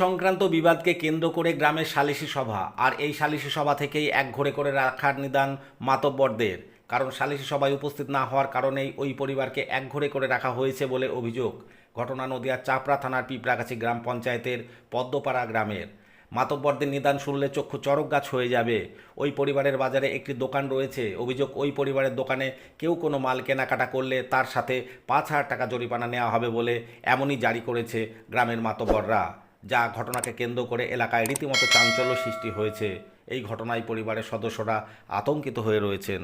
সংক্রান্ত বিবাদকে কেন্দ্র করে গ্রামের সালিশি সভা, আর এই সালিশি সভা থেকেই এক ঘরে করে রাখার নিদান মাতব্বরদের। কারণ সালিশি সভায় উপস্থিত না হওয়ার কারণেই ওই পরিবারকে এক ঘরে করে রাখা হয়েছে বলে অভিযোগ। ঘটনা নদিয়ার চাপড়া থানার পিঁপড়াগাছি গ্রাম পঞ্চায়েতের পদ্মপাড়া গ্রামের। মাতব্বরদের নিদান শুনলে চক্ষু চরক গাছ হয়ে যাবে। ওই পরিবারের বাজারে একটি দোকান রয়েছে। অভিযোগ, ওই পরিবারের দোকানে কেউ কোনো মাল কেনাকাটা করলে তার সাথে পাঁচ হাজার টাকা জরিমানা নেওয়া হবে বলে এমনই জারি করেছে গ্রামের মাতব্বররা। যা ঘটনাকে কেন্দ্র করে এলাকায় রীতিমতো চাঞ্চল্য সৃষ্টি হয়েছে। এই ঘটনায় পরিবারের সদস্যরা আতঙ্কিত হয়ে রয়েছেন।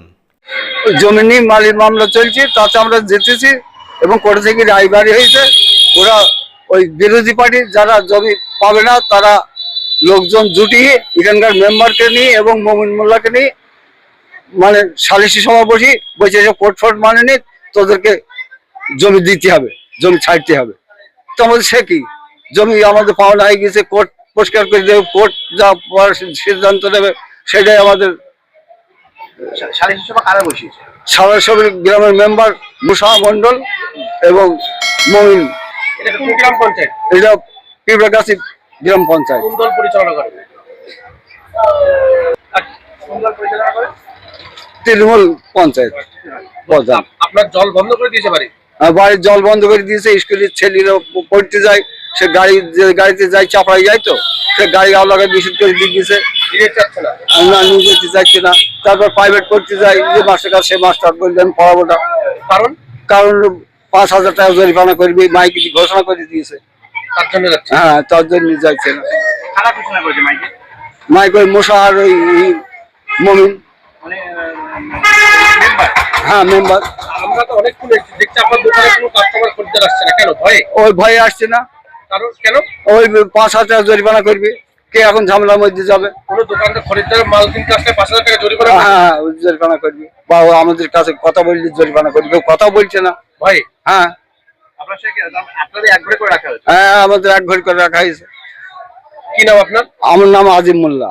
জমি নিয়ে মালির মামলা চলছে, তাতে আমরা জিতেছি এবং কোর্ট থেকে রায় বাড়ি হয়েছে। ওরা ওই বিরোধী পার্টি যারা জমি পাবে না, তারা লোকজন জুটিয়ে এখানকার মেম্বারকে নিয়ে এবং মমিন মোল্লাকে নিয়ে মানে সালিসি সভা বসি, বসে এসে কোর্ট ফোর্ট মানে নি তোদেরকে জমি দিতে হবে, জমি ছাড়তে হবে। তো আমাদের সে কি? জমি আমাদের পাওনা হয়ে গেছে কোর্ট পরিষ্কার করে দেবে কোর্ট যা সিদ্ধান্ত নেবে সেটাই আমাদের গ্রামের মেম্বার মুসা মন্ডল এবং মমিন এটা গ্রাম পঞ্চায়েত? পিঁপড়াগাছি গ্রাম তৃণমূল পঞ্চায়েত। আপনার জল বন্ধ করে দিয়েছে বাড়ি? আর বাড়ির জল বন্ধ করে দিয়েছে স্কুলের ছেলেরা পড়তে যায় সে গাড়ি যে গাড়িতে যায় চাপড়াই যায় তো সে গাড়ি আলাদা নিষেধ করে দিয়ে দিয়েছে না না। নিয়ে যেতে চাইছে না। তারপর প্রাইভেট পড়তে যাই যে মাস্টার কাছে সে মাস্টার বললেন পড়াবো না কারণ? কারণ পাঁচ হাজার টাকা জরিমানা করবে মাইকে দিয়ে ঘোষণা করে দিয়েছে। যাচ্ছে। হ্যাঁ তার জন্য যাইছে না। মাইক? ওই মশা আর ওই মমিন। মানে হ্যাঁ মেম্বার আমরা তো অনেকক্ষণ এসেছি দেখছি আপনার দোকানে কোনো কাস্টমার খরিদ্দার আসছে না। কেন ভয়ে? ওই ভয়ে আসছে না। কারণ কেন? ওই পাঁচ হাজার জরিমানা করবে। কে এখন ঝামেলার মধ্যে যাবে? কোনো দোকানদার খরিদ্দার মাল কিনতে আসলে পাঁচ হাজার টাকা জরিমানা হ্যাঁ হ্যাঁ জরিমানা করবে। বা আমাদের কাছে কথা বললে জরিমানা করবে। কেউ কথা বলছে না। ভাই হ্যাঁ। হ্যাঁ আমাদের এক ঘড়ি করে রাখা হয়েছে। কি নাম আপনার? আমার নাম আজিম মোল্লা।